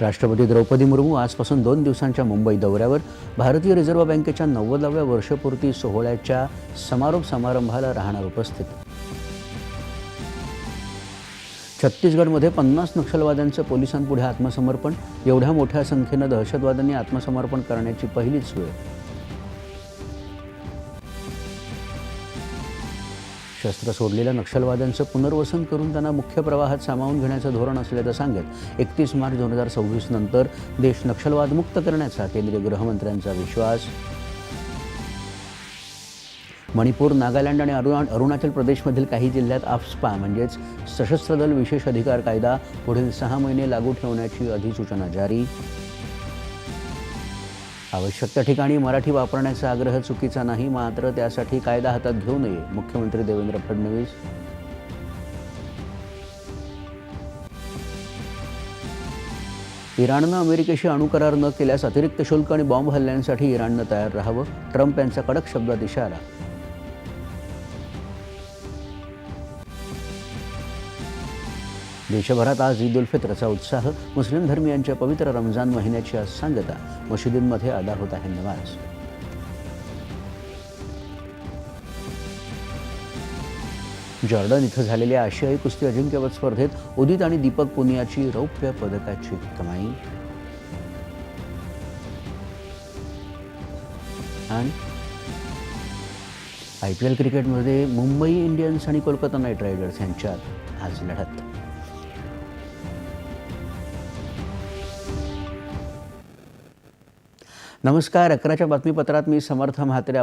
राष्ट्रपती द्रौपदी मुर्मू आजपासून दोन दिवसांच्या मुंबई दौऱ्यावर भारतीय रिझर्व्ह बँकेच्या नव्वदाव्या वर्षपूर्ती सोहळ्याच्या समारोप समारंभाला राहणार उपस्थित. छत्तीसगडमध्ये पन्नास नक्षलवाद्यांचं पोलिसांपुढे आत्मसमर्पण एवढ्या मोठ्या संख्येनं दहशतवाद्यांनी आत्मसमर्पण करण्याची पहिलीच वेळ. शस्त्र सोडलेल्या नक्षलवाद्यांचं पुनर्वसन करून त्यांना मुख्य प्रवाहात सामावून घेण्याचं धोरण असल्याचं सांगत एकतीस मार्च दोन हजार सव्वीस नंतर देश नक्षलवाद मुक्त करण्याचा केंद्रीय गृहमंत्र्यांचा विश्वास. मणिपूर नागालँड आणि अरुणा अरुणाचल प्रदेशमधील काही जिल्ह्यात आफस्पा म्हणजेच सशस्त्र दल विशेष अधिकार कायदा पुढील सहा महिने लागू ठेवण्याची अधिसूचना जारी. आवश्यक त्या ठिकाणी मराठी वापरण्याचा आग्रह चुकीचा नाही मात्र त्यासाठी कायदा हातात घेऊ नये मुख्यमंत्री देवेंद्र फडणवीस. इराणनं अमेरिकेशी अणुकरार न केल्यास अतिरिक्त शुल्क आणि बॉम्ब हल्ल्यांसाठी इराणनं तयार राहावं ट्रम्प यांचा कडक शब्दात इशारा देशभरात आज ईद उल फित्रचा उत्साह. मुस्लिम धर्मियांच्या पवित्र रमजान महिन्याची आज सांगता. मशिदींमध्ये अदा होत आहे नमाज. जॉर्डन इथं झालेल्या आशियाई कुस्ती अजिंक्यपद स्पर्धेत उदित आणि दीपक पुनियाची रौप्य पदकाची कमाई. आणि आय पी एल क्रिकेटमध्ये मुंबई इंडियन्स आणि कोलकाता नाईट रायडर्स यांच्यात आज लढत. नमस्कार अकराच्या बातमीपत्रात मी समर्थ म्हात्रे आपलं